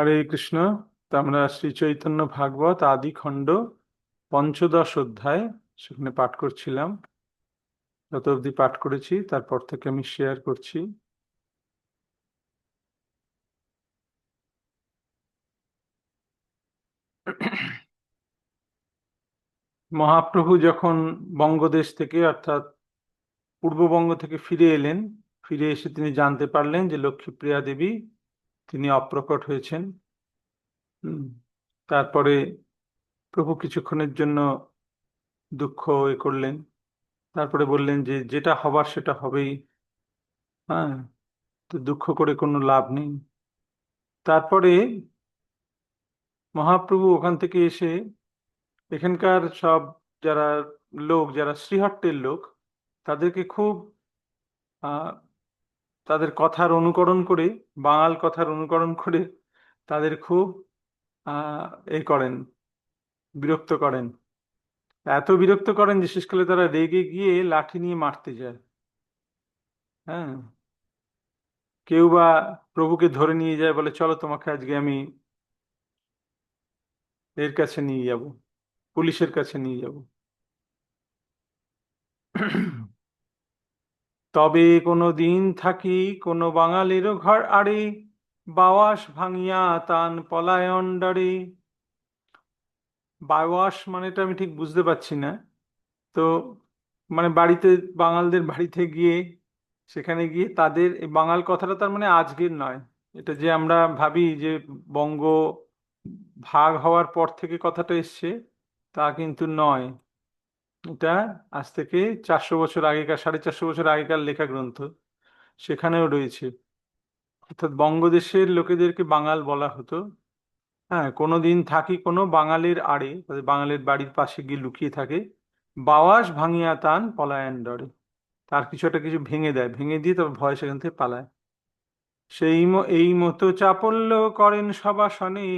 হরে কৃষ্ণ। আমরা শ্রী চৈতন্য ভাগবত আদি খণ্ড পঞ্চদশ অধ্যায়, সেখানে পাঠ করছিলাম। যত অবধি পাঠ করেছি, তারপর থেকে আমি শেয়ার করছি। মহাপ্রভু যখন বঙ্গদেশ থেকে, অর্থাৎ পূর্ববঙ্গ থেকে ফিরে এলেন, ফিরে এসে তিনি জানতে পারলেন যে লক্ষ্মীপ্রিয়া দেবী তিনি অপ্রকট হয়েছেন। তারপরে প্রভু কিছুক্ষণের জন্য দুঃখ এ করলেন। তারপরে বললেন যে, যেটা হবার সেটা হবেই। হ্যাঁ তো দুঃখ করে কোনো লাভ নেই। তারপরে মহাপ্রভু ওখান থেকে এসে এখানকার সব যারা লোক, যারা শ্রীহট্টের লোক, তাদেরকে খুব তাদের কথার অনুকরণ করে, বাঙাল কথার অনুকরণ করে তাদের খুব এ করেন, বিরক্ত করেন। এত বিরক্ত করেন যে শেষকালে তারা রেগে গিয়ে লাঠি নিয়ে মারতে যায়। হ্যাঁ? কেউ বা প্রভুকে ধরে নিয়ে যায় বলে, চলো তোমাকে আজকে আমি এর কাছে নিয়ে যাব, পুলিশের কাছে নিয়ে যাব। তবে কোনো দিন থাকি কোনো বাঙালিরও ঘর আড়ে বাওয়াস ভাঙিয়া তান পলায়ন ডারে বাওয়াস মানেটা আমি ঠিক বুঝতে পারছি না। তো মানে বাড়িতে, বাঙালদের বাড়িতে গিয়ে, সেখানে গিয়ে তাদের বাঙাল কথাটা তার মানে আজকের নয়। এটা যে আমরা ভাবি যে বঙ্গ ভাগ হওয়ার পর থেকে কথাটা এসছে, তা কিন্তু নয়। এটা আজ থেকে চারশো বছর আগেকার, সাড়ে চারশো বছর আগেকার লেখা গ্রন্থ সেখানেও রয়েছে। অর্থাৎ বঙ্গদেশের লোকেদেরকে বাঙাল বলা হতো। হ্যাঁ কোনো দিন থাকি কোনো বাঙালির আড়ে বাঙালির বাড়ির পাশে গিয়ে লুকিয়ে থাকে। বাওয়াস ভাঙিয়া তান পলায়ন ডরে। তার কিছু একটা কিছু ভেঙে দেয়। ভেঙে দিয়ে তবে ভয় সেখান থেকে পালায়। সেই এই মতো চাপল্য করেন সবাসনে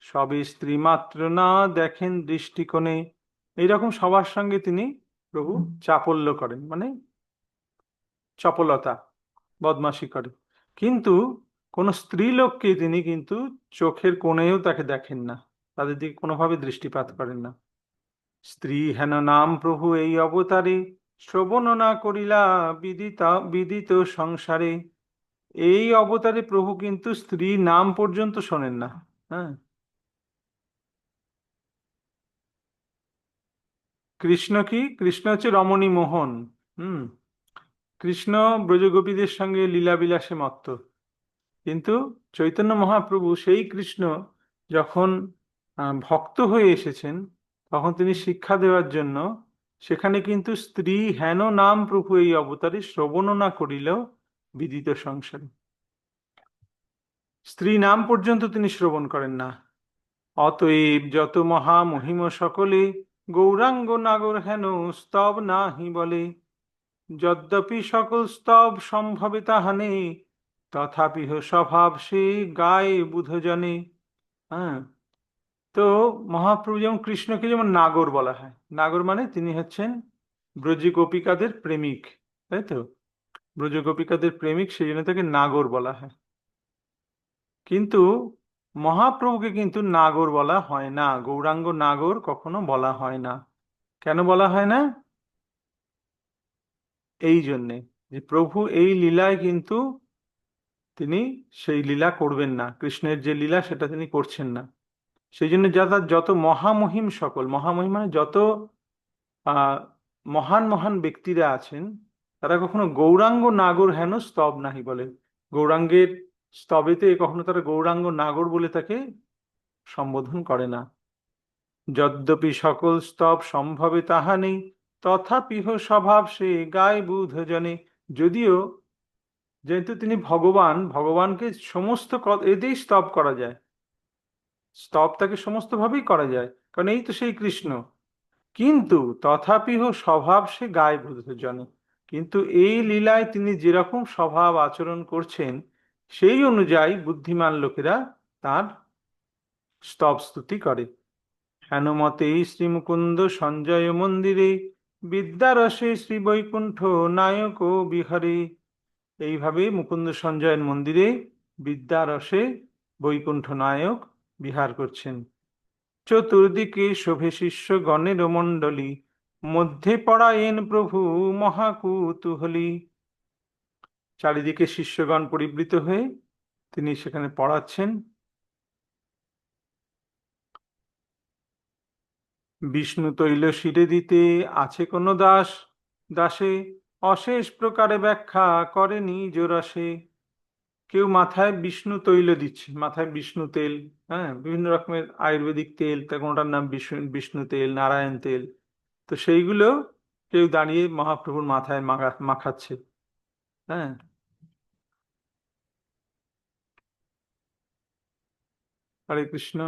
সবে স্ত্রী মাত্র না দেখেন দৃষ্টিকোণে। এইরকম সবার সঙ্গে তিনি প্রভু চাপল্য করেন মানে চপলতা বদমাসি করে কিন্তু কোন স্ত্রী লোককে তিনি কিন্তু চোখের কোণেও তাকে দেখেন না তাদের দিকে কোনোভাবে দৃষ্টিপাত করেন না। স্ত্রী হেন নাম প্রভু এই অবতারে শ্রবণ না করিলা বিদিতা বিদিত সংসারে। এই অবতারে প্রভু কিন্তু স্ত্রী নাম পর্যন্ত শোনেন না হ্যাঁ? কৃষ্ণ কি? কৃষ্ণ হচ্ছে রমণী মোহন, হুম? কৃষ্ণ ব্রজগোপীদের সঙ্গে লীলাবিলাসে মত্ত। কিন্তু চৈতন্য মহাপ্রভু সেই কৃষ্ণ যখন ভক্ত হয়ে এসেছেন, তখন তিনি শিক্ষা দেওয়ার জন্য সেখানে কিন্তু স্ত্রী হেন নাম প্রভু এই অবতারে শ্রবণ না করিলেও বিদিত সংসারে। স্ত্রী নাম পর্যন্ত তিনি শ্রবণ করেন না। অতএব যত মহা মহিম সকলে গৌরাঙ্গ নাগর হেন স্তব নাহি বলে। যদ্যপি সকল স্তব সম্ভবে তাহানে, তথাপি স্বভাব সে গায়ে বুধ বুধজনে। হ্যাঁ তো মহাপ্রভু যেমন কৃষ্ণকে যেমন নাগর বলা হয়, নাগর মানে তিনি হচ্ছেন ব্রজগোপিকাদের প্রেমিক, তাই তো? ব্রজ গোপিকাদের প্রেমিক, সেই জন্য তাকে নাগর বলা হয়। কিন্তু মহাপ্রভুকে কিন্তু নাগর বলা হয় না, গৌরাঙ্গ নাগর কখনো বলা হয় না। কেন বলা হয় না? এই জন্যে যে প্রভু এই লীলায় কিন্তু তিনি সেই লীলা করবেন না, কৃষ্ণের যে লীলা সেটা তিনি করছেন না। সেই জন্য যারা যত মহামহিম সকল, মহামহিম মানে যত মহান মহান ব্যক্তিরা আছেন, তারা কখনো গৌরাঙ্গ নাগর হেন স্তব নাহি বলে। গৌরাঙ্গের স্তবেতে কখনো তারা গৌরাঙ্গ নাগর বলে তাকে সম্বোধন করে না। যদ্যপি সকল স্তব সম্ভবে তাহা নেই তথাপিহ স্বভাব সে, গায় বুধ জনে। যদিও যেহেতু তিনি ভগবান, ভগবানকে সমস্ত এতেই স্তব করা যায়। স্তব তাকে সমস্তভাবেই করা যায়, কারণ এই তো সেই কৃষ্ণ। কিন্তু তথাপিহ স্বভাব সে, গায়ে বুধ জনে। কিন্তু এই লীলায় তিনি যেরকম স্বভাব আচরণ করছেন সেই অনুযায়ী বুদ্ধিমান লোকেরা তার স্তব স্তুতি করে। হেন মতে শ্রী মুকুন্দ সঞ্জয় মন্দিরে, বিদ্যারসে শ্রী বৈকুণ্ঠ নায়ক ও বিহারে। এইভাবে মুকুন্দ সঞ্জয়ের মন্দিরে বিদ্যারসে বৈকুণ্ঠ নায়ক বিহার করছেন। চতুর্দিকে শোভে শিষ্য গণের মণ্ডলী, মধ্যে পড়ায়েন প্রভু মহাকুতুহলী। চারিদিকে শিষ্যগণ পরিবৃত হয়ে তিনি সেখানে পড়াচ্ছেন। বিষ্ণু তৈল শিরে দিতে আছে কোনো দাস? দাসে অশেষ প্রকারে ব্যাখ্যা করে নিজ রসে কেউ মাথায় বিষ্ণু তৈল দিচ্ছে, মাথায় বিষ্ণু তেল হ্যাঁ? বিভিন্ন রকমের আয়ুর্বেদিক তেল, তা কোনটার নাম বিষ্ণু বিষ্ণু তেল, নারায়ণ তেল। তো সেইগুলো কেউ দাঁড়িয়ে মহাপ্রভুর মাথায় মাখা, মাখাচ্ছে হ্যাঁ? হরে কৃষ্ণ।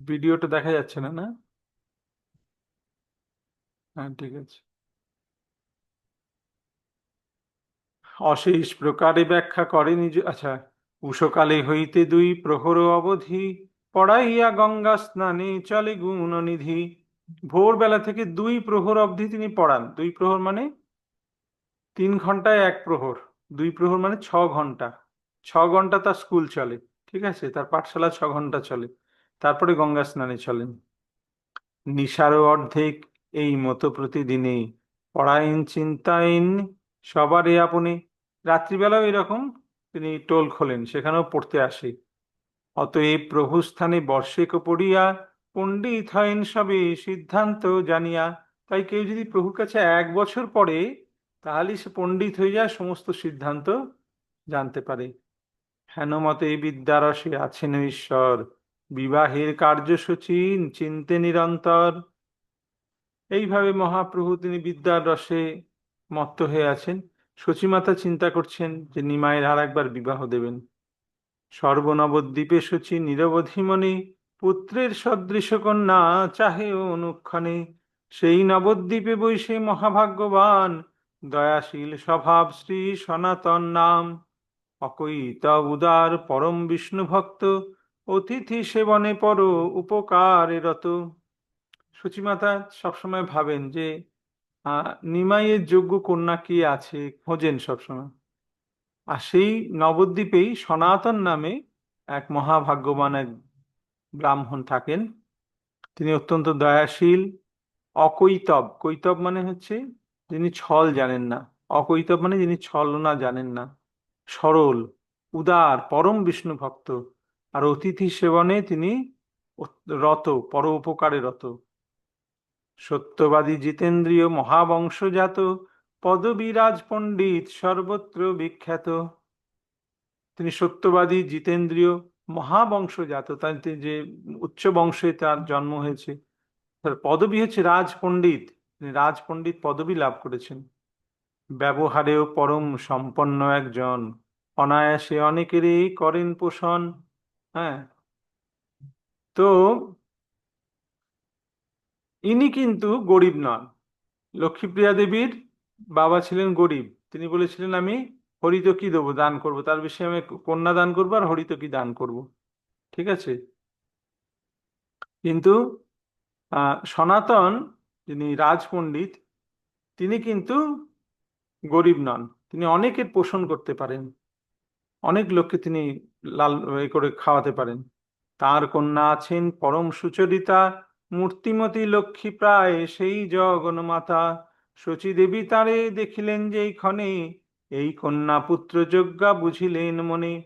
ভিডিওটা দেখা যাচ্ছে না না? হ্যাঁ ঠিক আছে। অশেষ প্রকারে ব্যাখ্যা করে নিজ আচ্ছা উষকালে হইতে দুই প্রহর অবধি পড়াইয়া গঙ্গা স্নানে চলে গুণনিধি ভোরবেলা থেকে দুই প্রহর অবধি তিনি পড়ান। দুই প্রহর মানে তিন ঘন্টায় এক প্রহর। দুই প্রহর মানে ছ ঘণ্টা ছ ঘণ্টা তার স্কুল চলে। ঠিক আছে? তার পাঠশালা ছ ঘণ্টা চলে। তারপরে গঙ্গা স্নানে চলেন। নিশারও অর্ধেক এই মতো প্রতিদিনে পড়াইন, চিন্তাইন সবারই আপনি। রাত্রিবেলাও এরকম। তিনি টোল খোলেন, সেখানেও পড়তে আসে। অতএব প্রভু স্থানে বর্ষেক পড়িয়া পণ্ডিত হইন সবে সিদ্ধান্ত জানিয়া, তাই কেউ যদি প্রভুর কাছে এক বছর পড়ে তাহলে সে পণ্ডিত হয়ে যায় সমস্ত সিদ্ধান্ত জানতে পারে। হেনমতে বিদ্যারসে আছেন ঈশ্বর। বিবাহের কার্যসূচি চিনতে নিরন্তর। এইভাবে মহাপ্রভু তিনি বিদ্যার রসে মত্ত হয়ে আছেন। সচিমাতা চিন্তা করছেন যে নিমায়ের আর একবার বিবাহ দেবেন। সর্বনবদ্বীপে সচি মনে পুত্রের সদৃশ কন্যা চাহে অনুক্ষণে। সেই নবদ্বীপে বৈশে মহাভাগ্যবান, দয়াশীল স্বভাব শ্রী সনাতন নাম। অকৈত উদার পরম বিষ্ণু ভক্ত, অতিথি সেবনে পর উপকারে রত। সচিমাতা সবসময় ভাবেন যে নিমাইয়ের যোগ্য কন্যা কি আছে খোঁজেন সবসময়। আর সেই নবদ্বীপেই সনাতন নামে এক মহাভাগ্যবান এক ব্রাহ্মণ থাকেন। তিনি অত্যন্ত দয়াশীল, অকৈতব। কৈতব মানে হচ্ছে যিনি ছল জানেন না। অকৈতব মানে যিনি ছলনা জানেন না। সরল, উদার, পরম বিষ্ণু ভক্ত। আর অতিথি সেবনে তিনি রত, পর উপকারে রত। সত্যবাদী জিতেন্দ্রীয় মহাবংশজাত, পদবিরাজ পণ্ডিত সর্বত্র বিখ্যাত। তিনি সত্যবাদী জিতেন্দ্রীয় মহাবংশজাত। তার যে উচ্চ বংশে তার জন্ম হয়েছে, তার পদবী হচ্ছে রাজ পণ্ডিত। তিনি রাজ পণ্ডিত পদবী লাভ করেছেন। ব্যবহারেও পরম সম্পন্ন একজন। অনায়াসে অনেকেরই করেন পোষণ হ্যাঁ? তো ইনি কিন্তু গরিব নন। লক্ষ্মীপ্রিয়া দেবীর বাবা ছিলেন গরিব। তিনি বলেছিলেন, আমি হরিত কি দেবো? দান করব। তার বিষয়ে আমি কন্যা দান করব আর হরিত কি দান করব? ঠিক আছে? কিন্তু সনাতন যিনি রাজপণ্ডিত, তিনি কিন্তু গরিব নন। তিনি অনেকের পোষণ করতে পারেন। অনেক লোককে তিনি লাল এ করে খাওয়াতে পারেন। তার কন্যা আছেন পরম সুচরিতা, মূর্তিমতী লক্ষ্মী প্রায় সেই জগন্মাতা। শচী দেবী তারে দেখিলেন যেই ক্ষণে, এই কন্যা পুত্র যজ্ঞা বুঝিলেন মনে।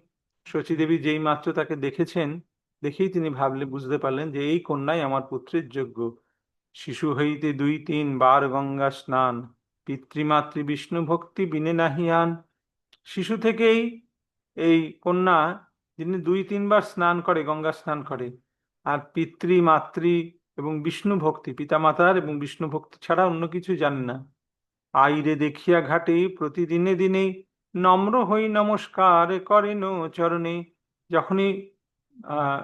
শচী দেবী যেই মাত্র তাকে দেখেছেন, দেখেই তিনি ভাবলে বুঝতে পারলেন যে এই কন্যাই আমার পুত্রের যোগ্য শিশু হইতে দুই তিন বার গঙ্গা স্নান। পিতৃমাতৃ বিষ্ণু ভক্তি বিনে নাহিয়ান শিশু থেকেই এই কন্যা যিনি দুই তিনবার স্নান করে, গঙ্গা স্নান করে, আর পিতৃ মাতৃ এবং বিষ্ণু ভক্তি, পিতামাতার এবং বিষ্ণু ভক্তি ছাড়া অন্য কিছু জানে না। আইরে দেখিয়া ঘাটে প্রতিদিনে দিনে নম্র হই নমস্কার করেন চরণে। যখনই আহ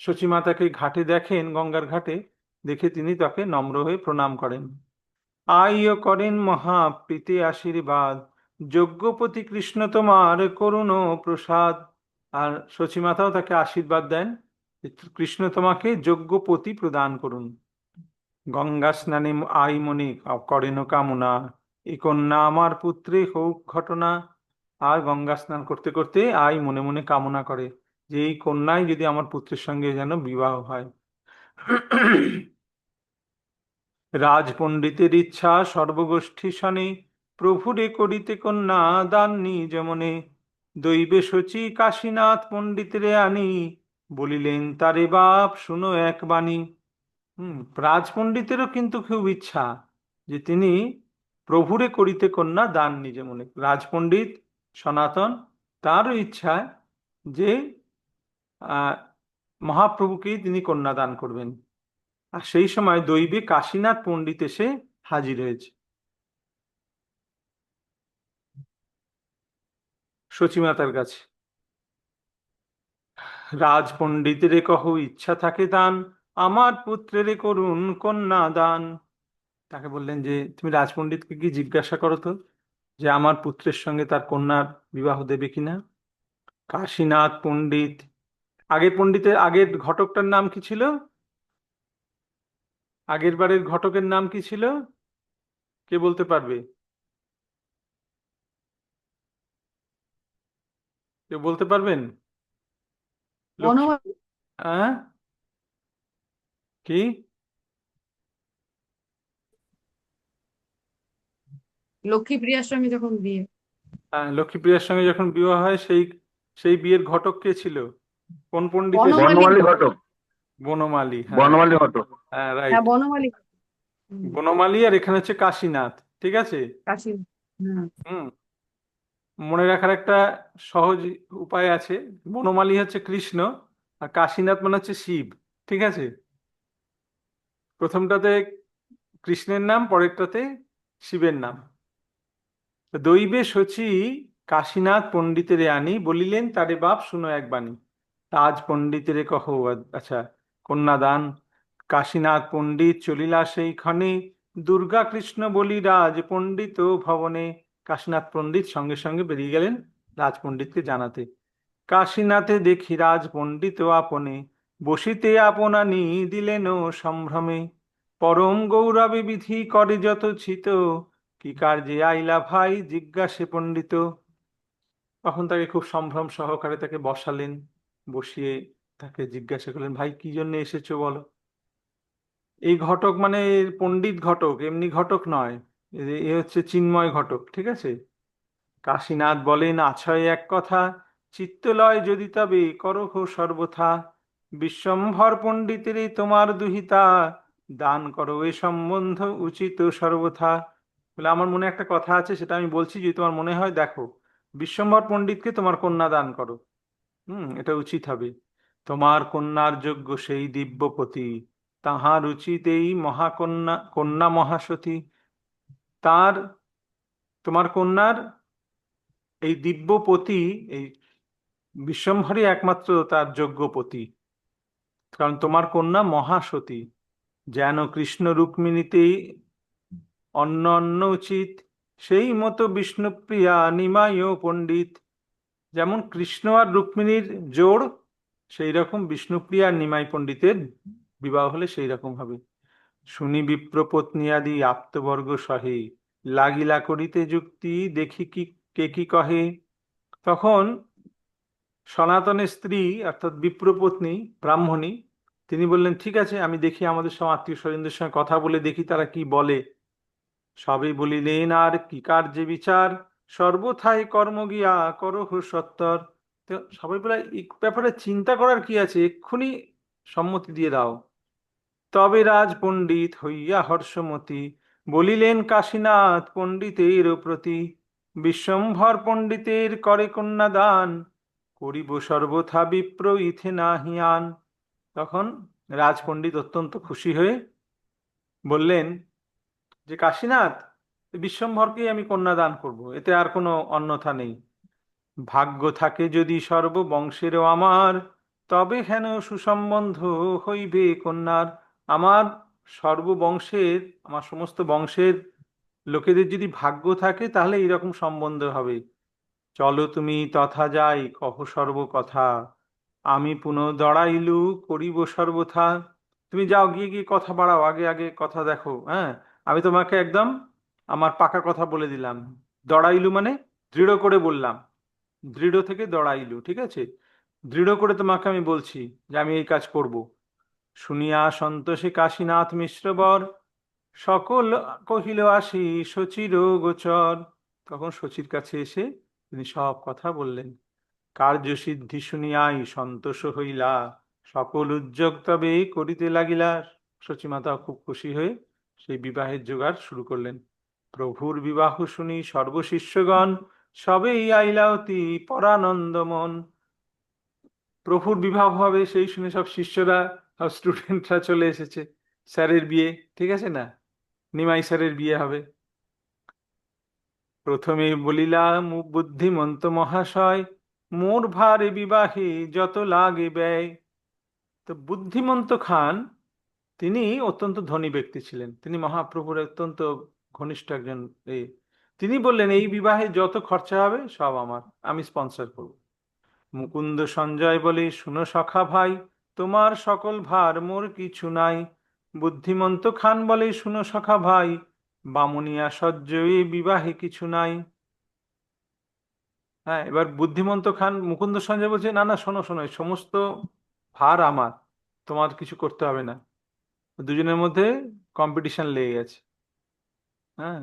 শচীমাতাকে ঘাটে দেখেন, গঙ্গার ঘাটে দেখে তিনি তাকে নম্র হয়ে প্রণাম করেন। আইও করেন মহা প্রীতি আশীর্বাদ। যজ্ঞপতি কৃষ্ণ তোমার করুণ প্রসাদ। আর শচীমাতাও তাকে আশীর্বাদ দেন কৃষ্ণ তোমাকে যজ্ঞপতি প্রদান করুন। গঙ্গা স্নানে আই মনে করেন কামনা এই কন্যা আমার পুত্রে হোক ঘটনা। আর গঙ্গা স্নান করতে করতে আই মনে মনে কামনা করে যে এই কন্যাই যদি আমার পুত্রের সঙ্গে যেন বিবাহ হয়। রাজপণ্ডিতের ইচ্ছা সর্বগোষ্ঠী শনে, প্রভুরে করিতে কন্যা দাননি যেমনে। দৈবে শচী কাশীনাথ পণ্ডিতরে আনি, বলিলেন, তারে বাপ, শুনো এক বাণী। রাজপণ্ডিতেরও কিন্তু খুব ইচ্ছা যে তিনি প্রভুরে করিতে কন্যা দাননি যেমন। রাজপণ্ডিত, সনাতন, তারও ইচ্ছা যে মহাপ্রভুকেই তিনি কন্যা দান করবেন। আর সেই সময় দৈবে কাশীনাথ পণ্ডিত এসে হাজির হয়েছে। সচিমাতার কাছে। রাজ পণ্ডিতেরে কহ ইচ্ছা থাকে দান, আমার পুত্রেরে করুন কন্যা দান। তাকে বললেন যে, তুমি রাজপণ্ডিতকে কি জিজ্ঞাসা করো তো, যে আমার পুত্রের সঙ্গে তার কন্যার বিবাহ দেবে কিনা? কাশীনাথ পণ্ডিত, আগের পণ্ডিতের আগের ঘটকটার নাম কি ছিল? আগের বারের ঘটকের নাম কি ছিল? কে বলতে পারবে? কেউ বলতে পারবেন? হ্যাঁ? কি? লক্ষ্মীপ্রিয়ার সঙ্গে যখন বিয়ে। হ্যাঁ লক্ষ্মীপ্রিয়ার সঙ্গে যখন বিবাহ হয় সেই সেই বিয়ের ঘটক কে ছিল? কোন পণ্ডিতের। বনমালী ঘটক। বনমালী হ্যাঁ। বনমালী ঘটক হ্যাঁ রাইট হ্যাঁ বনমালী। হুম, বনমালী আর এখানে হচ্ছে কাশীনাথ ঠিক আছে? কাশী হুম হুম। মনে রাখার একটা সহজ উপায় আছে। বনমালী হচ্ছে কৃষ্ণ আর কাশীনাথ মানে হচ্ছে শিব ঠিক আছে? প্রথমটাতে কৃষ্ণের নাম পরেরটাতে শিবের নাম। তো দৈবে শচী কাশীনাথ পণ্ডিতেরে আনি বলিলেন তারে বাপ শুনো এক বাণী। রাজ পণ্ডিতেরে কহ আচ্ছা কন্যাদান, কাশীনাথ পণ্ডিত চলিলা সেইখানে, দুর্গা কৃষ্ণ বলি রাজ পণ্ডিত ভবনে। কাশীনাথ পণ্ডিত সঙ্গে সঙ্গে বেরিয়ে গেলেন রাজ পণ্ডিতকে জানাতে। কাশীনাথে দেখি রাজ পণ্ডিত আপনে, বসিতে আপনানি দিলেন সম্ভ্রমে। পরম গৌরবে বিধি করে যত ছিত, কি কার্যে আইলা ভাই জিজ্ঞাসে পণ্ডিত। তখন তাকে খুব সম্ভ্রম সহকারে তাকে বসালেন, বসিয়ে তাকে জিজ্ঞাসা করলেন, ভাই, কি জন্য এসেছ বলো? এই ঘটক মানে পণ্ডিত ঘটক, এমনি ঘটক নয়। এ- হচ্ছে চিন্ময় ঘটক, ঠিক আছে? কাশীনাথ বলেন, আছয় এক কথা, চিত্তলয় যদি তবে করহ সর্বথা। বিশ্বম্ভর পণ্ডিতের তোমার দুহিতা, দান করো এ সম্বন্ধ উচিত সর্বথা। বলে আমার মনে একটা কথা আছে, সেটা আমি বলছি, যদি তোমার মনে হয়, দেখো, বিশ্বম্ভর পণ্ডিতকে তোমার কন্যা দান করো। হুম, এটা উচিত হবে। তোমার কন্যার যোগ্য সেই দিব্যপতি, তাহার উচিত এই মহাকন্যা, কন্যা মহাসতী। তার, তোমার কন্যার এই দিব্যপতি, এই বিশ্বম্ভরই একমাত্র তার যোগ্য পতি। কারণ তোমার কন্যা মহাসতী। যেন কৃষ্ণ রুক্মিণীতেই অন্য অন্য উচিত, সেই মতো বিষ্ণুপ্রিয়া নিমায় পণ্ডিত। যেমন কৃষ্ণ আর রুক্মিণীর জোড় সেই রকম বিষ্ণুপ্রিয়া আর নিমাই পণ্ডিতের বিবাহ হলে সেই রকম হবে। শুনি বিপ্রপত্নী আদি আপ্তবর্গ সহে, লাগিলা করিতে যুক্তি দেখি কি, কে কি কহে? তখন সনাতনের স্ত্রী, অর্থাৎ বিপ্রপত্নী, ব্রাহ্মণী, তিনি বললেন, ঠিক আছে, আমি দেখি আমাদের সব আত্মীয় স্বজনদের সঙ্গে কথা বলে দেখি তারা কি বলে। সবে বলিলেন, আর কি কার্যে বিচার? সর্বথায় কর্ম গিয়া করহ সত্তর। তো সবাই বলে ব্যাপারে চিন্তা করার কি আছে? এক্ষুনি সম্মতি দিয়ে দাও। তবে রাজ পণ্ডিত হইয়া হর্ষমতি বলিলেন, কাশীনাথ পণ্ডিতের প্রতি বিশ্বম্ভর পণ্ডিতের করে কন্যা দান করিব সর্বথা বিপ্র ইথে নাহিয়ান তখন রাজ পণ্ডিত অত্যন্ত খুশি হয়ে বললেন, যে কাশীনাথ, বিশ্বম্ভরকেই আমি কন্যা দান করব, এতে আর কোনো অন্যথা নেই। ভাগ্য থাকে যদি সর্ববংশেরও আমার, তবে হেন সুসম্বন্ধ হইবে কন্যার? আমার সর্ববংশের, আমার সমস্ত বংশের লোকেদের যদি ভাগ্য থাকে, তাহলে এইরকম সম্বন্ধ হবে। চলো তুমি তথা যাই কহ সর্ব কথা আমি পুনঃ দড়াইলু করিব সর্বথা। তুমি যাও, গিয়ে গিয়ে কথা বাড়াও, আগে আগে কথা দেখো হ্যাঁ? আমি তোমাকে একদম আমার পাকা কথা বলে দিলাম। দড়াইলু মানে দৃঢ় করে বললাম। দৃঢ় থেকে দড়াইলু, ঠিক আছে? দৃঢ় করে তোমাকে আমি বলছি যে আমি এই কাজ করব। শুনিয়া সন্তোষে কাশীনাথ মিশ্র বর সকল কহিল আসি শচীর গোচর তখন শচীর কাছে এসে তিনি সব কথা বললেন। কার্যসিদ্ধি শুনিয়াই সন্তোষ হইলা, সকল উদ্যোগ তবে করিতে লাগিলা। শচীমাতা খুব খুশি হয়ে সেই বিবাহের জোগাড় শুরু করলেন। প্রভুর বিবাহ শুনি সর্বশিষ্যগণ সবেই আইলা অতি পরানন্দমন। প্রভুর বিবাহ হবে সেই শুনে সব শিষ্যরা, সব স্টুডেন্টরা চলে এসেছে স্যারের বিয়ে, ঠিক আছে না? নিমাই স্যারের বিয়ে হবে। প্রথমে বলিলাম, বুদ্ধিমন্ত মহাশয়, মোর ভারে বিবাহে যত লাগে ব্যয়। তো বুদ্ধিমন্ত খান, তিনি অত্যন্ত ধনী ব্যক্তি ছিলেন। তিনি মহাপ্রভুর অত্যন্ত ঘনিষ্ঠ একজন তিনি বললেন, এই বিবাহে যত খরচা হবে সব আমার, আমি স্পন্সর করব। মুকুন্দ সঞ্জয় বলে, শুনো সখা ভাই, তোমার সকল ভার মোর কিছু নাই। বুদ্ধিমন্ত খান বলে, শুনো সখা ভাই, বামুনিয়া এ বিবাহে কিছু নাই। হ্যাঁ এবার বুদ্ধিমন্ত খান, মুকুন্দ সঞ্জয় বলছে, না না, শোনো শোনো সমস্ত ভার আমার, তোমার কিছু করতে হবে না। দুজনের মধ্যে কম্পিটিশন লেগে গেছে। হ্যাঁ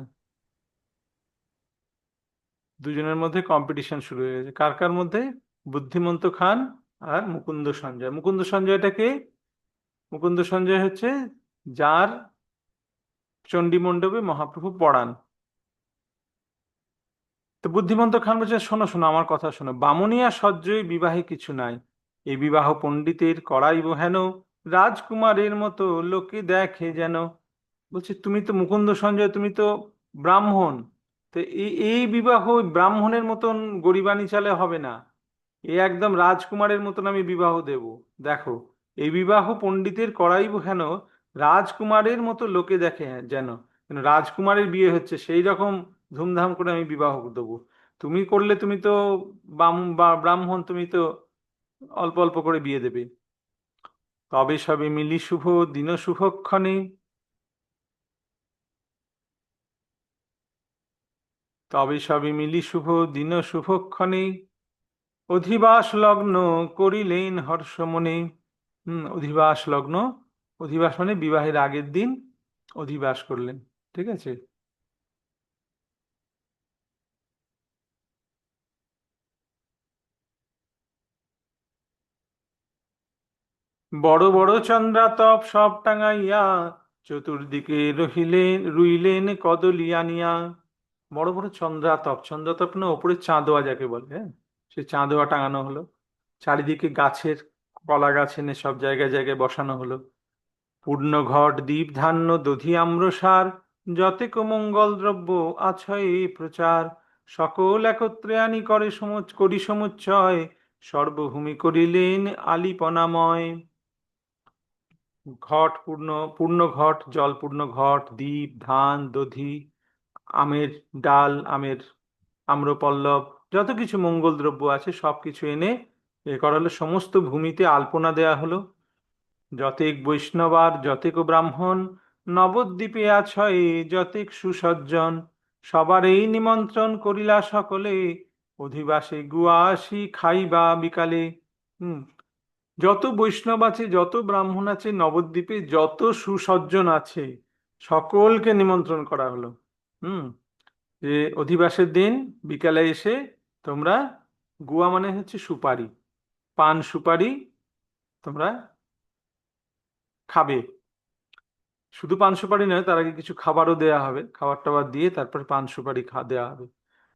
দুজনের মধ্যে কম্পিটিশন শুরু হয়ে গেছে। কার কার মধ্যে? বুদ্ধিমন্ত খান আর মুকুন্দ সঞ্জয়। মুকুন্দ সঞ্জয়টাকে, মুকুন্দ সঞ্জয় হচ্ছে যার চণ্ডী মণ্ডপে মহাপ্রভু পড়ান। তো বুদ্ধিমন্ত খান বলছে, শোনো শোনো, আমার কথা শোনো। বামুনিয়া সহ্যই বিবাহে কিছু নাই। এই বিবাহ পণ্ডিতের করাইব হেন। রাজকুমারের মতো লোকে দেখে যেন। বলছে, তুমি তো মুকুন্দ সঞ্জয়, তুমি তো ব্রাহ্মণ। তো এই বিবাহ ব্রাহ্মণের মতন গরিবানি চালে হবে না। এ একদম রাজকুমারের মতন আমি বিবাহ দেব। দেখো, এই বিবাহ পণ্ডিতের করাইব হেন রাজকুমারের মতো লোকে দেখে যেন কেন রাজকুমারের বিয়ে হচ্ছে, সেই রকম ধুমধাম করে আমি বিবাহ দেবো। তুমি করলে তুমি তো ব্রাহ্মণ, তুমি তো অল্প অল্প করে বিয়ে দেবে। তবে সবে মিলি শুভ, দিন শুভক্ষণে তবে সবে মিলি শুভ দিন শুভক্ষণে। অধিবাস লগ্ন করিলেন হর্ষমনে। হম, অধিবাস লগ্ন। অধিবাস মানে বিবাহের আগের দিন অধিবাস করলেন, ঠিক আছে? বড় বড় চন্দ্রাতপ সব টাঙাইয়া চতুর্দিকে রহিলেন, রুইলেন কদলি আনিয়া। বড় বড় চন্দ্রাতপ চন্দ্রাতপ না ওপরে চাঁদোয়া যাকে বলে হ্যাঁ? সে চাঁদোয়া টাঙানো হলো। চারিদিকে গাছের কলা গাছ এনে সব জায়গায় জায়গায় বসানো হলো। পূর্ণ ঘট দীপ ধান্য, দধি আম্রসার যতেক মঙ্গল দ্রব্য, আছয় প্রচার। সকল একত্রে আনি করে সমুচ, করি সমুচ্চয়, সর্বভূমি করিলেন আলিপনাময়। ঘট পূর্ণ পূর্ণ ঘট জল পূর্ণ ঘট দীপ ধান, দধি আমের ডাল, আমের আম্রপল্লব, যত কিছু মঙ্গল দ্রব্য আছে সব কিছু এনে এ করা হলো সমস্ত ভূমিতে আলপনা দেয়া হলো। যতেক বৈষ্ণবার যতেক ব্রাহ্মণ, নবদ্বীপে আছয় যতেক সুসজ্জন, সবার এই নিমন্ত্রণ করিলা সকলে, অধিবাসে গুয়া আসি খাইবা বিকালে। হুম, যত বৈষ্ণব আছে, যত ব্রাহ্মণ আছে, নবদ্বীপে যত সুসজ্জন আছে, সকলকে নিমন্ত্রণ করা হলো। হুম, যে অধিবাসের দিন বিকালে এসে তোমরা গুয়া মানে হচ্ছে সুপারি, পান সুপারি তোমরা খাবে। শুধু পান সুপারি নয়, তার আগে কিছু খাবারও দেয়া হবে। খাবার টাবার দিয়ে তারপর পান সুপারি খা, দেয়া হবে।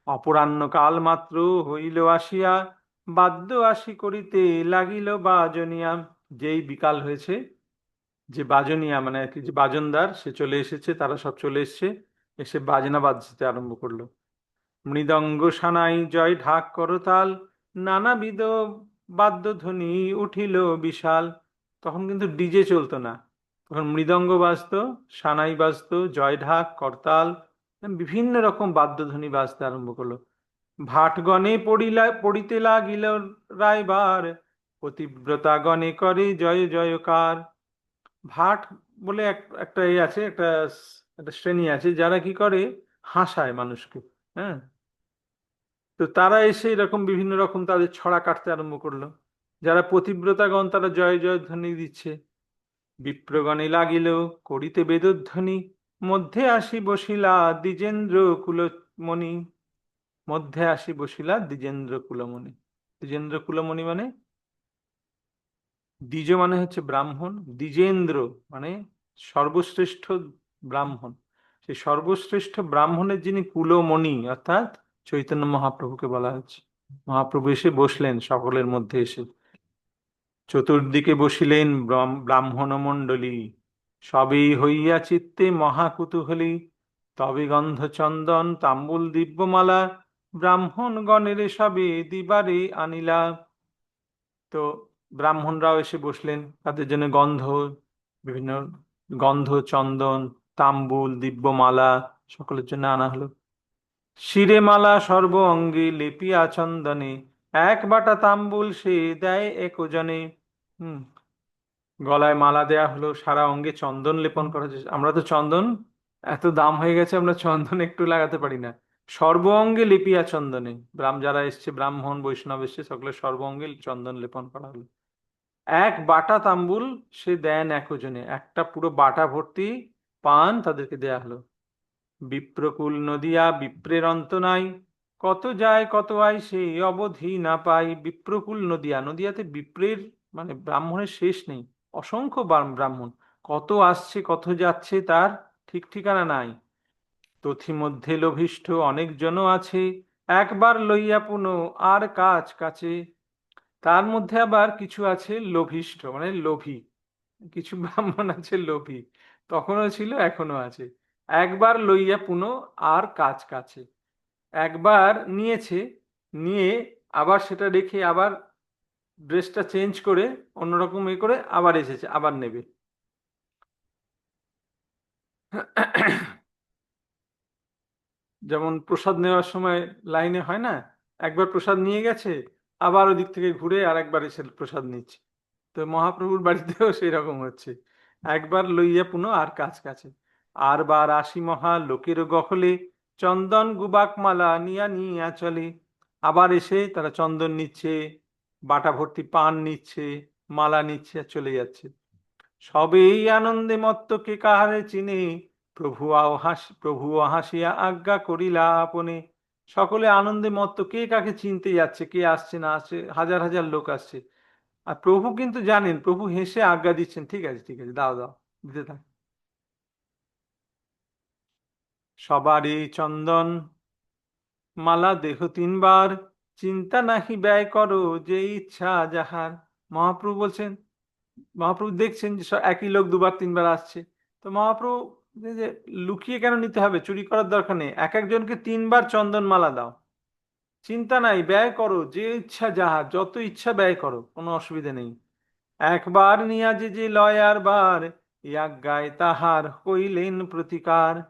অপরাহ্ন কাল মাত্র হইল আসিয়া, বাদ্য আসি করিতে লাগিল বাজনিয়া। যেই বিকাল হয়েছে, যে বাজনিয়া মানে আর কি, যে বাজনদার, সে চলে এসেছে, তারা সব চলে এসেছে। এসে বাজনা বাজতে আরম্ভ করল। মৃদঙ্গ সানাই জয় ঢাক করতাল, নানাবিধ বাদ্যধ্বনি উঠিল বিশাল। তখন কিন্তু ডিজে চলতো না। তখন মৃদঙ্গ বাজতো, সানাই বাজতো, জয় ঢাক করতাল, বিভিন্ন রকম বাদ্যধ্বনি বাজতে আরম্ভ করল। ভাটগণে পড়িলা, পড়িতে লাগিল রায়বার পতিব্রতা গণে করে জয় জয়কার। ভাট বলে এক, একটা এ আছে, একটা একটা শ্রেণি আছে যারা কি করে? হাসায় মানুষকে হ্যাঁ? তো তারা এসে এরকম বিভিন্ন রকম তাদের ছড়া কাটতে আরম্ভ করল। যারা পতিব্রতাগণ তারা জয় জয় ধ্বনি দিচ্ছে। বিপ্রগণে লাগিল করিতে বেদধ্বনি। মধ্যে আসি বসিলা দ্বিজেন্দ্র কুলমণি। মধ্যে আসি বসিলা দ্বিজেন্দ্র কুলমণি। দ্বিজেন্দ্র কুলমণি মানে? দ্বিজ মানে হচ্ছে ব্রাহ্মণ। দ্বিজেন্দ্র মানে সর্বশ্রেষ্ঠ ব্রাহ্মণ। সেই সর্বশ্রেষ্ঠ ব্রাহ্মণের যিনি কুলমণি, অর্থাৎ চৈতন্য মহাপ্রভুকে বলা হচ্ছে মহাপ্রভু এসে বসলেন সকলের মধ্যে এসে। চতুর্দিকে বসিলেন ব্রাহ্ম- ব্রাহ্মণ মণ্ডলী সবেই হইয়া চিত্তে মহাকুতূহলী। তবে গন্ধ চন্দন তাম্বুল, দিব্যমালা ব্রাহ্মণ গণের সবে দিবারে আনিলা। তো ব্রাহ্মণরাও এসে বসলেন। তাদের জন্য গন্ধ, বিভিন্ন গন্ধ চন্দন তাম্বুল, দিব্যমালা, সকলের জন্য আনা হলো। শিরে মালা সর্ব অঙ্গে লেপিয়া চন্দনে, এক বাটা তাম্বুল সে দেয় একজনে। হুম, গলায় মালা দেয়া হলো, সারা অঙ্গে চন্দন লেপন করা হয়েছে। আমরা তো চন্দন, এত দাম হয়ে গেছে, আমরা চন্দন একটু লাগাতে পারি না। সর্ব অঙ্গে লেপিয়া চন্দনে ব্রাহ্ম যারা এসছে, ব্রাহ্মণ, বৈষ্ণব এসছে, সকলের সর্ব অঙ্গে চন্দন লেপন করা হলো। এক বাটা তাম্বুল সে দেন একজনে, একটা পুরো বাটা ভর্তি পান, তাদেরকে দেয়া হলো। বিপ্রকুল নদিয়া, বিপ্রের অন্ত নাই। কত যায়, কত আয় সেই অবধি না পাই। বিপ্রকুল নদিয়া, নদিয়াতে বিপ্রের মানে ব্রাহ্মণের শেষ নেই। অসংখ্য ব্রাহ্মণ। কত আসছে, কত যাচ্ছে, তার ঠিক ঠিকানা নাই। তথি মধ্যে লোভিষ্ঠ অনেক জনও আছে। একবার লইয়া পুন আর কাজ কাছে। তার মধ্যে আবার কিছু আছে লোভিষ্ঠ মানে লোভী। কিছু ব্রাহ্মণ আছে লোভী। তখনও ছিল এখনও আছে। একবার লইয়া পুন আর কাজ কাছে। একবার নিয়েছে, নিয়ে আবার সেটা রেখে আবার ড্রেসটা চেঞ্জ করে, অন্যরকম এ করে আবার এসেছে, আবার নেবে। যেমন প্রসাদ নেওয়ার সময় লাইনে হয় না, একবার প্রসাদ নিয়ে গেছে, আবার ওদিক থেকে ঘুরে আর একবার এসে প্রসাদ নিচ্ছে। তো মহাপ্রভুর বাড়িতেও সেই রকম হচ্ছে। একবার লইয়া পুনঃ আর কাজ কাছে। আর বার আসি মহা লোকের গহলে, চন্দন গুবাক মালা নিয়া নিয়া চলে। আবার এসে তারা চন্দন নিচ্ছে, বাটা ভর্তি পান নিচ্ছে, মালা নিচ্ছে, চলে যাচ্ছে। সবেই আনন্দে মত্ত কে কাহারে চিনে, প্রভু হাস প্রভু হাসিয়া আজ্ঞা করিলা আপনে। সকলে আনন্দে মত্ত কে কাকে চিনতে যাচ্ছে, কে আসছে না আসছে, হাজার হাজার লোক আসছে। আর প্রভু কিন্তু জানেন, প্রভু হেসে আজ্ঞা দিচ্ছেন। ঠিক আছে ঠিক আছে, দাও দাও, দিতে থাক। সবারই চন্দন, মালা দেহ তিনবার, চিন্তা নাহি ব্যয় করো যে ইচ্ছা যাহার। মহাপ্রভু বলছেন, মহাপ্রভু দেখছেন যে একই লোক দুবার তিনবার আসছে। তো মহাপ্রভু যে লুকিয়ে কেন নিতে হবে? চুরি করার দরকার নেই। এক একজনকে তিনবার চন্দন মালা দাও। চিন্তা নাই, ব্যয় করো, যে ইচ্ছা যাহার যত ইচ্ছা ব্যয় করো, কোনো অসুবিধা নেই। একবার নিয়া যে যে লয় আর বার ইয়াজ্ঞায় তাহার হইলেন প্রতিকার।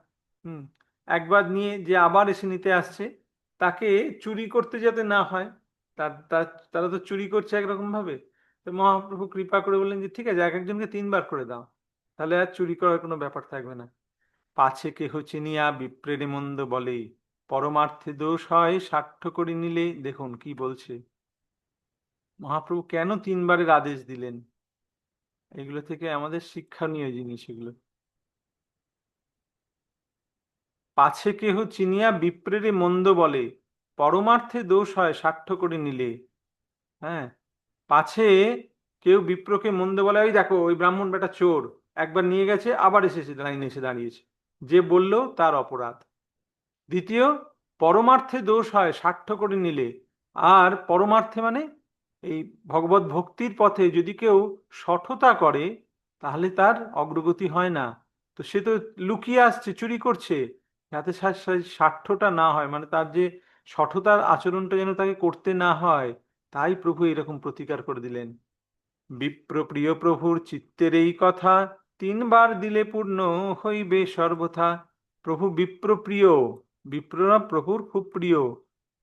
হুম, একবার নিয়ে যে আবার এসে নিতে আসছে, তাকে চুরি করতে যাতে না হয়, তার, তার- তো চুরি করছে একরকম ভাবে তো মহাপ্রভু কৃপা করে বললেন যে, ঠিক আছে, এক একজনকে তিনবার করে দাও, তাহলে আর চুরি করার কোনো ব্যাপার থাকবে না। পাছে কেহ চিনিয়া বিপ্রেরে মন্দ বলে পরমার্থে দোষ হয়, সাক্ষ্য করে নিলে, দেখুন কি বলছে। মহাপ্রভু কেন তিনবারের আদেশ দিলেন? এগুলো থেকে আমাদের শিক্ষণীয় জিনিস এগুলো। পাছে কেহ চিনিয়া বিপ্রেরে মন্দ বলে, পরমার্থে দোষ হয়, সাক্ষ্য করে নিলে। হ্যাঁ পাছে কেউ বিপ্রকে মন্দ বলে ওই দেখো, ওই ব্রাহ্মণ বেটা চোর, একবার নিয়ে গেছে, আবার এসেছে, লাইনে এসে দাঁড়িয়েছে। যে বলল, তার অপরাধ। দ্বিতীয়, পরমার্থে দোষ হয় সাক্ষ্য করে নিলে। আর পরমার্থে মানে এই ভগবত ভক্তির পথে যদি কেউ সঠতা করে, তাহলে তার অগ্রগতি হয় না। তো সে তো লুকিয়ে আসছে, চুরি করছে। যাতে সা- সা- না হয় মানে তার যে সঠতার আচরণটা যেন তাকে করতে না হয়, তাই প্রভু এরকম প্রতিকার করে দিলেন। বিপ্র প্রিয় প্রভুর চিত্তের এই কথা তিনবার দিলে পূর্ণ হইবে সর্বথা। প্রভু বিপ্র প্রিয়। বিপ্ররা প্রভুর খুব প্রিয়।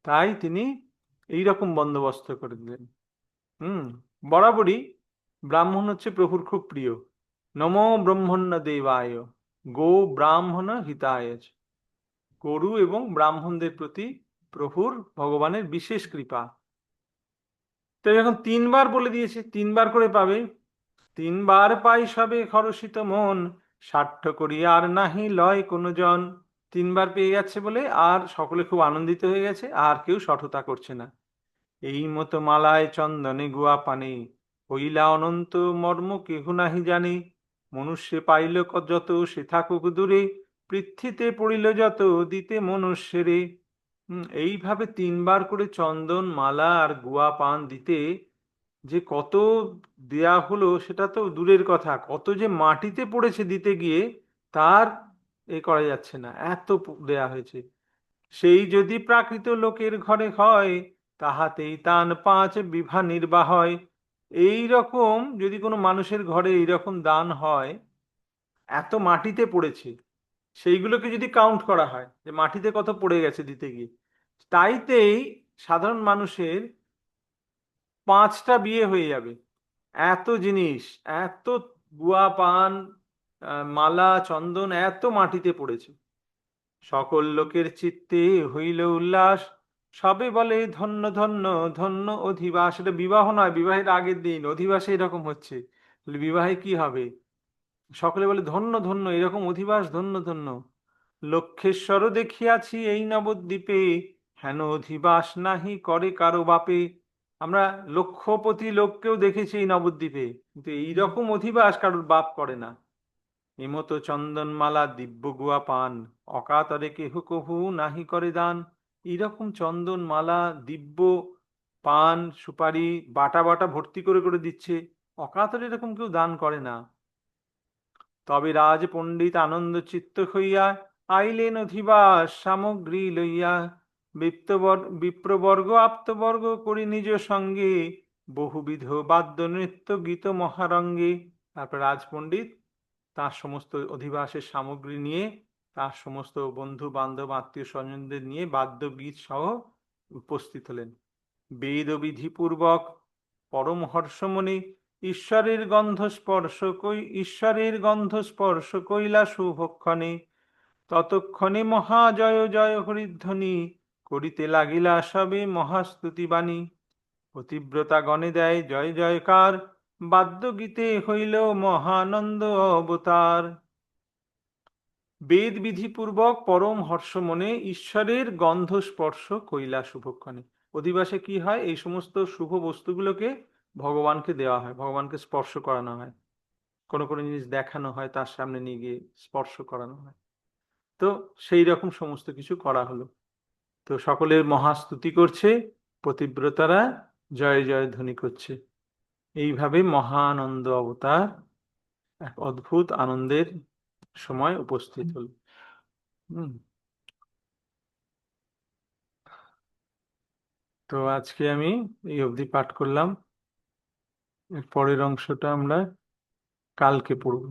তাই তিনি এই রকম বন্দোবস্ত করে দিলেন। হুম, বরাবরই ব্রাহ্মণ হচ্ছে প্রভুর খুব প্রিয়। নমো ব্রহ্মণ্য দেবায়, গো ব্রাহ্মণ হিতায়। গরু এবং ব্রাহ্মণদের প্রতি প্রভুর ভগবানের বিশেষ কৃপা। তো এখন তিনবার বলে দিয়েছে, তিনবার করে পাবে। তিনবার পাই সবে খরসিত মন সাঠ্য করি আর নাহি লয় কোনো জন তিনবার পেয়ে যাচ্ছে বলে আর সকলে খুব আনন্দিত হয়ে গেছে, আর কেউ সঠতা করছে না। এই মতো মালায় চন্দনে গুয়া পানে, হইলা অনন্ত মর্ম কেহ নাহি জানে। মনুষ্যে পাইল যত, সে থাকুক দূরে। পৃথ্বীতে পড়িল যত, দিতে মনুষ্যেরে এইভাবে তিনবার করে চন্দন, মালা আর গুয়া পান দিতে যে কত দেয়া হলো, সেটা তো দূরের কথা। কত যে মাটিতে পড়েছে দিতে গিয়ে, তার এ করা যাচ্ছে না, এত দেয়া হয়েছে। সেই যদি প্রাকৃত লোকের ঘরে হয়, তাহাতেই তান পাঁচ বিভা নির্বাহ হয়। এই রকম যদি কোনো মানুষের ঘরে এইরকম দান হয়, এত মাটিতে পড়েছে, সেইগুলোকে যদি কাউন্ট করা হয়, যে মাটিতে কত পড়ে গেছে দিতে গিয়ে, তাইতেই সাধারণ মানুষের পাঁচটা বিয়ে হয়ে যাবে। এত জিনিস, এত গুয়া পান মালা, চন্দন এত মাটিতে পড়েছে। সকল লোকের চিত্তে হইল উল্লাস। সবে বলে ধন্য ধন্য ধন্য অধিবাস। এটা বিবাহ নয়, বিবাহের আগের দিন। অধিবাসে এরকম হচ্ছে। বিবাহে কি হবে? সকলে বলে ধন্য ধন্য, এরকম অধিবাস, ধন্য ধন্য। লক্ষেশ্বর দেখিয়াছি এই নবদ্বীপে। হেন অধিবাস নাহি করে কারও বাপে। আমরা লক্ষপতি লোককেও দেখেছি এই নবদ্বীপে। কিন্তু এইরকম অধিবাস কারোর বাপ করে না। এমতো চন্দনমালা দিব্য গুয়া পান অকাতরে কেহ কহু নাহি করে দান। এইরকম চন্দনমালা, দিব্য পান সুপারি বাটা বাটা ভর্তি করে করে দিচ্ছে, অকাতরে এরকম কেউ দান করে না। তবে রাজ পণ্ডিত আনন্দ চিত্ত হইয়া আইলেন অধিবাস সামগ্রী লইয়া বিপ্রবর্গ, আপ্তবর্গ করি নিজ সঙ্গে, বহুবিধ বাদ্য নৃত্য গীত মহারঙ্গে। তারপর রাজপণ্ডিত তার সমস্ত অধিবাসের সামগ্রী নিয়ে, তার সমস্ত বন্ধু বান্ধব আত্মীয় স্বজনদের নিয়ে বাদ্য গীত সহ উপস্থিত হলেন। বেদ বিধিপূর্বক পরম হর্ষমণি ঈশ্বরের গন্ধ স্পর্শ কই, ঈশ্বরের গন্ধ স্পর্শ কইলা শুভক্ষণে, ততক্ষণে মহাজয় জয় জয় হরিধ্বনি, করিতে লাগিলা সবে মহাস্তুতি বাণী। পতিব্রতা গণে দেয়, জয় জয়কার বাদ্য গীতে হইল মহানন্দ অবতার। বেদ বিধিপূর্বক পরম হর্ষ মনে ঈশ্বরের গন্ধ স্পর্শ কৈলা শুভক্ষণে। অধিবাসে কি হয়? এই সমস্ত শুভ বস্তুগুলোকে ভগবানকে দেওয়া হয়, ভগবানকে স্পর্শ করানো হয়। কোনো কোনো জিনিস দেখানো হয়, তার সামনে নিয়ে গিয়ে স্পর্শ করানো হয়। তো সেই রকম সমস্ত কিছু করা হলো। তো সকলের মহাস্তুতি করছে, পতিব্রতারা জয় জয় ধ্বনি করছে। এইভাবে মহানন্দ অবতার এক অদ্ভুত আনন্দের সময় উপস্থিত হল। তো আজকে আমি এই অবধি পাঠ করলাম। এর পরের অংশটা আমরা কালকে পড়ব।